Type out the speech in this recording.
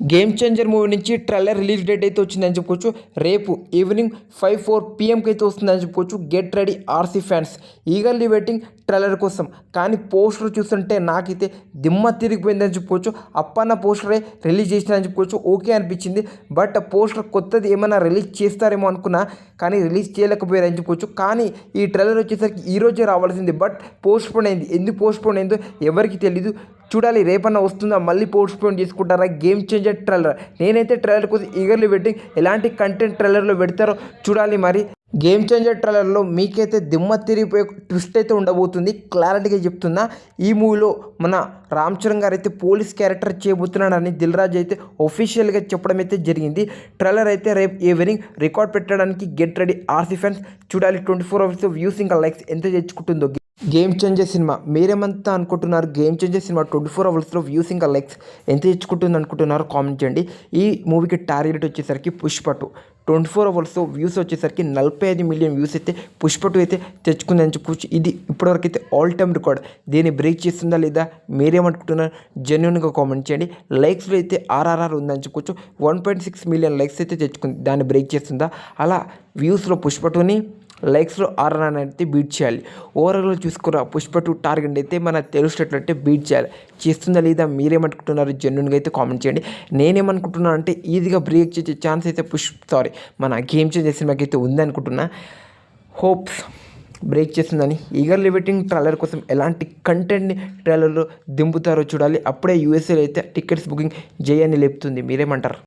Game changer movie నుంచి trailer release date అయితే వచ్చిందని చెప్పుకోవచ్చు. రేపు ఈవినింగ్ ఫైవ్ ఫోర్ పిఎంకి అయితే వస్తుందని చెప్పుకోవచ్చు. Get ready RC fans eagerly waiting trailer కోసం. కానీ పోస్టర్ చూస్తుంటే నాకైతే దిమ్మ తిరిగిపోయిందని చెప్పుకోవచ్చు. అప్పన్న పోస్టరే రిలీజ్ చేసిందని చెప్పుకోవచ్చు. ఓకే అనిపించింది. బట్ పోస్టర్ కొత్తది ఏమైనా రిలీజ్ చేస్తారేమో అనుకున్నా కానీ రిలీజ్ చేయలేకపోయారని చెప్పుకోవచ్చు. కానీ ఈ ట్రైలర్ వచ్చేసరికి ఈ రోజే రావాల్సింది. బట్ పోస్ట్ పోన్ అయింది. ఎందుకు పోస్ట్ పోన్ అయిందో ఎవరికి తెలీదు. చూడాలి రేపన్నా వస్తుందా? మళ్ళీ పోస్ట్పోన్ చేసుకుంటారా? గేమ్ చేంజర్ ట్రైలర్ నేనైతే ట్రైలర్ కోసం ఈగర్లీ వెయిటింగ్ ఎలాంటి కంటెంట్ ట్రైలర్లో పెడతారో చూడాలి మరి. గేమ్ చేంజర్ ట్రైలర్లో మీకైతే దిమ్మ తిరిగిపోయే ట్విస్ట్ అయితే ఉండబోతుంది. క్లారిటీగా చెప్తున్నా. ఈ మూవీలో మన రామ్ చరణ్ గారు అయితే పోలీస్ క్యారెక్టర్ చేయబోతున్నాడని దిల్ రాజు అయితే ఒఫీషియల్గా చెప్పడం అయితే జరిగింది. ట్రైలర్ అయితే రేపు ఈవినింగ్ రికార్డ్ పెట్టడానికి గెట్ రెడీ ఆర్సీ ఫ్యాన్స్ చూడాలి ట్వంటీ ఫోర్ అవర్స్ వ్యూస్ ఇంకా లైక్స్ ఎంత తెచ్చుకుంటుందో. గేమ్ చేంజర్ సినిమా మీరేమంతా అనుకుంటున్నారు? Game changer cinema twenty four అవర్స్లో వ్యూస్ ఇంకా లైక్స్ ఎంత తెచ్చుకుంటుంది అనుకుంటున్నారో కామెంట్ చేయండి. ఈ మూవీకి టార్గెట్ వచ్చేసరికి పుష్పటు. ట్వంటీ ఫోర్ అవర్స్లో వ్యూస్ వచ్చేసరికి నలభై ఐదు మిలియన్ వ్యూస్ అయితే పుష్ప టూ అయితే తెచ్చుకుందని చెప్పుకోవచ్చు ఇది ఇప్పటివరకు అయితే ఆల్ టైమ్ రికార్డ్ దీన్ని బ్రేక్ చేస్తుందా లేదా? మీరేమనుకుంటున్నారు? జెన్యున్గా కామెంట్ చేయండి. లైక్స్లో అయితే ఆర్ఆర్ఆర్ ఉందని చెప్పుకోవచ్చు one point six million likes అయితే తెచ్చుకుంది. దాన్ని బ్రేక్ చేస్తుందా? అలా వ్యూస్లో పుష్పటుని లైక్స్లో ఆర్ అని అయితే బీట్ చేయాలి. ఓవరాల్గా చూసుకున్న పుష్ప టూ టార్గెట్ అయితే మన తెలుగు స్టేట్లో అయితే బీట్ చేయాలి. చేస్తుందా లేదా మీరేమనుకుంటున్నారు? జెన్యున్గా అయితే కామెంట్ చేయండి. నేనేమనుకుంటున్నాను అంటే ఈజీగా బ్రేక్ చేసే ఛాన్స్ అయితే పుష్ సారీ మన గేమ్ చేంజర్ సినిమాకైతే ఉందనుకుంటున్నా హోప్స్ బ్రేక్ చేస్తుందని. ఈగర్లీ వెయిటింగ్ ట్రైలర్ కోసం ఎలాంటి కంటెంట్ని ట్రైలర్లో దింపుతారో చూడాలి. అప్పుడే యూఎస్ఏలో అయితే టికెట్స్ బుకింగ్ జయని లేపుతుంది. మీరేమంటారు?